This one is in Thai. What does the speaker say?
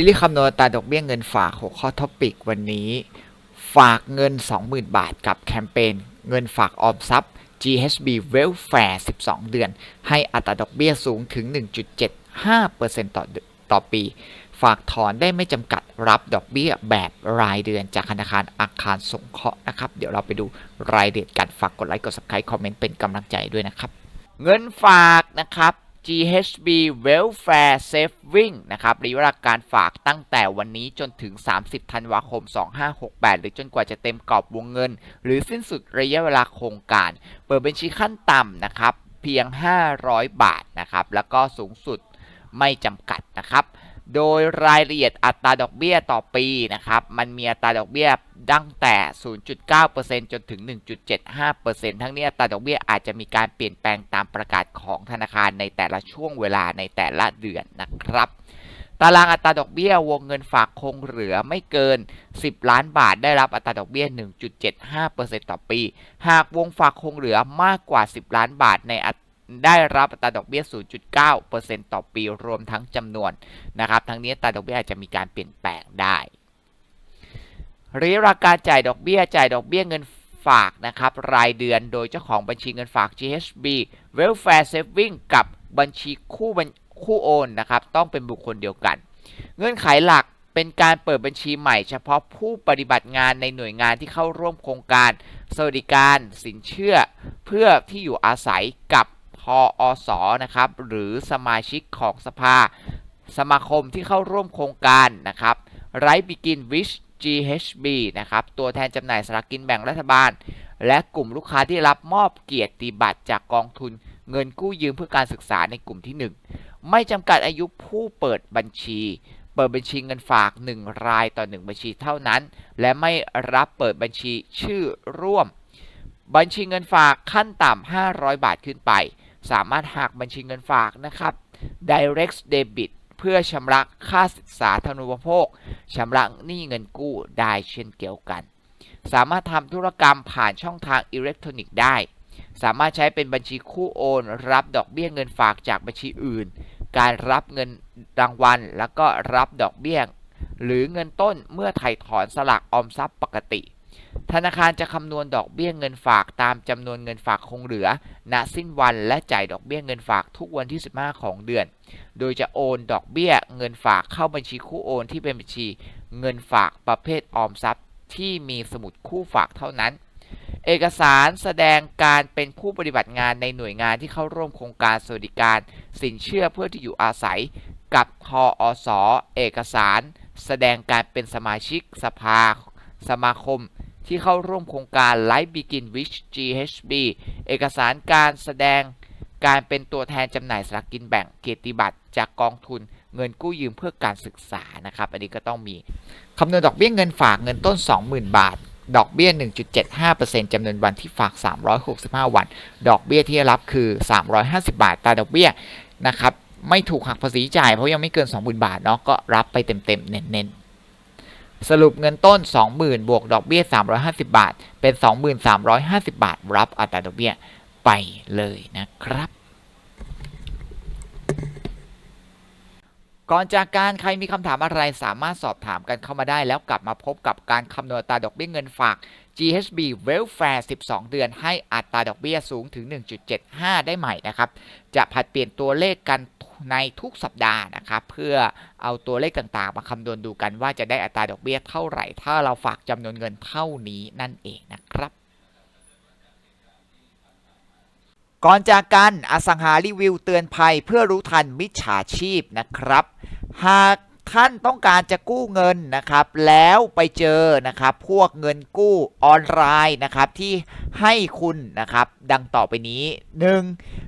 ซีรีส์คำนวณตาดอกเบี้ยเงินฝาก6ข้อท็อปิกวันนี้ ฝากเงิน 20,000 บาทกับแคมเปญเงินฝากออมทรัพย์ GHB Welfare 12 เดือน ให้อัตราดอกเบี้ยสูงถึง 1.75%ต่อเดือนต่อปี ฝากถอนได้ไม่จำกัดรับดอกเบี้ยแบบรายเดือนจากธนาคารอาคารสงเคราะห์นะครับ เดี๋ยวเราไปดูรายละเอียดกันฝากกดไลค์กด subscribe คอมเมนต์เป็นกำลังใจด้วยนะครับ เงินฝากนะครับ GHB Welfare Saving นะครับระยะเวลาการฝากตั้งแต่วันนี้จนถึง 30 ธันวาคม 2568 หรือจนกว่าจะเต็มกรอบวงเงิน หรือสิ้นสุดระยะเวลาโครงการ เปิดบัญชีขั้นต่ำนะครับ เพียง 500 บาทนะครับ แล้วก็สูงสุดไม่จำกัดนะครับ โดยรายละเอียดอัตราดอกเบี้ยต่อปีนะครับ มันมีอัตราดอกเบี้ยตั้งแต่ 0.9%จนถึง 1.75%ทั้งนี้อัตราดอกเบี้ยอาจจะมีการเปลี่ยนแปลงตามประกาศของธนาคารในแต่ละช่วงเวลาในแต่ละเดือนนะครับ ตารางอัตราดอกเบี้ยวงเงินฝากคงเหลือไม่เกิน 10 ล้านบาทได้รับอัตราดอกเบี้ย 1.75%ต่อปี หากวงฝากคงเหลือมากกว่า 10 ล้านบาทในอัต ได้รับอัตราดอกเบี้ย 0.9%ต่อปีรวมทั้งจำนวนนะครับ ทั้งนี้อัตราดอกเบี้ยอาจจะมีการเปลี่ยนแปลงได้ระยะเวลาการจ่ายดอกเบี้ยจ่ายดอกเบี้ยเงินฝากนะครับรายเดือนโดยเจ้าของบัญชีเงินฝาก GHB Welfare Saving กับบัญชีคู่คู่โอนนะครับต้องเป็นบุคคลเดียวกัน เงื่อนไขหลักเป็นการเปิดบัญชีใหม่เฉพาะผู้ปฏิบัติงานในหน่วยงานที่เข้าร่วมโครงการ สวัสดิการสินเชื่อเพื่อที่อยู่อาศัยกับ ออสนะครับ หรือสมาชิกของสภา สมาคมที่เข้าร่วมโครงการนะครับไรบิกินวิช GHB นะครับ ตัวแทนจำหน่ายสลากกินแบ่งรัฐบาล และกลุ่มลูกค้าที่รับมอบเกียรติบัตรจากกองทุนเงินกู้ยืมเพื่อการศึกษาในกลุ่มที่ 1 ไม่จำกัดอายุผู้เปิดบัญชี เปิดบัญชีเงินฝาก 1 รายต่อ 1 บัญชีเท่านั้น และไม่รับเปิดบัญชีชื่อร่วม บัญชีเงินฝากขั้นต่ำ500 บาทขึ้นไป สามารถหักบัญชีเงินฝากนะครับ direct debit เพื่อชำระค่าสาธารณูปโภคชำระหนี้เงินกู้ได้เช่นเกี่ยวกัน สามารถทำธุรกรรมผ่านช่องทางอิเล็กทรอนิกส์ได้ สามารถใช้เป็นบัญชีคู่โอน รับดอกเบี้ยเงินฝากจากบัญชีอื่น การรับเงินรางวัล แล้วก็รับดอกเบี้ยหรือเงินต้นเมื่อไถ่ถอนสลากออมทรัพย์ปกติ ธนาคารจะคำนวณดอกเบี้ยเงินฝากตามจำนวนเงินฝากคงเหลือ ณ สิ้นวันและจ่ายดอกเบี้ยเงินฝากทุกวันที่ 15 ของเดือน โดยจะโอนดอกเบี้ยเงินฝากเข้าบัญชีคู่โอนที่เป็นบัญชีเงินฝากประเภทออมทรัพย์ ที่มีสมุดคู่ฝากเท่านั้น เอกสารแสดงการเป็นผู้ปฏิบัติงานในหน่วยงานที่เข้าร่วมโครงการสวัสดิการ สินเชื่อเพื่อที่อยู่อาศัย กับทออสเอกสาร แสดงการเป็นสมาชิกสภา สมาคม ที่เข้าร่วมโครงการ Life Begin Wish GHB เอกสารการแสดงการเป็นตัวแทนจำหน่ายสลากกินแบ่งเกียรติบัตรจากกองทุนเงินกู้ยืมเพื่อการศึกษานะครับ อันนี้ก็ต้องมีคำนวณดอกเบี้ยเงินฝากเงินต้น 20,000 บาท ดอกเบี้ย 1.75%จำนวนวันที่ฝาก 365 วัน ดอกเบี้ยที่รับคือ 350 บาทตาดอกเบี้ยนะครับไม่ถูกหักภาษีจ่ายเพราะยังไม่เกิน 20,000 บาทเนาะก็รับไปเต็มๆเน้นๆ สรุปเงินต้น 20,000 บวกดอกเบี้ย 350 บาท เป็น 2350 บาท รับอัตราดอกเบี้ยไปเลยนะครับ ก่อนจากการใครมีคำถามอะไรสามารถสอบถามกันเข้ามาได้ แล้วกลับมาพบกับการคำนวณตาดอกเบี้ยเงินฝาก GHB Welfare 12 เดือน ให้อัตราดอกเบี้ยสูงถึง 1.75 ได้ใหม่นะครับ จะผัดเปลี่ยนตัวเลขกันในทุกสัปดาห์นะครับ เพื่อเอาตัวเลขต่างๆ มาคำนวณดูกันว่าจะได้อัตราดอกเบี้ยเท่าไหร่ ถ้าเราฝากจำนวนเงินเท่านี้นั่นเองนะครับก่อนจากกันอสังหารีวิวเตือนภัยเพื่อรู้ทันมิจฉาชีพนะครับ หาก ท่านต้องการจะกู้เงินนะครับ แล้วไปเจอนะครับ พวกเงินกู้ออนไลน์นะครับที่ให้คุณนะครับ ดังต่อไปนี้ 1.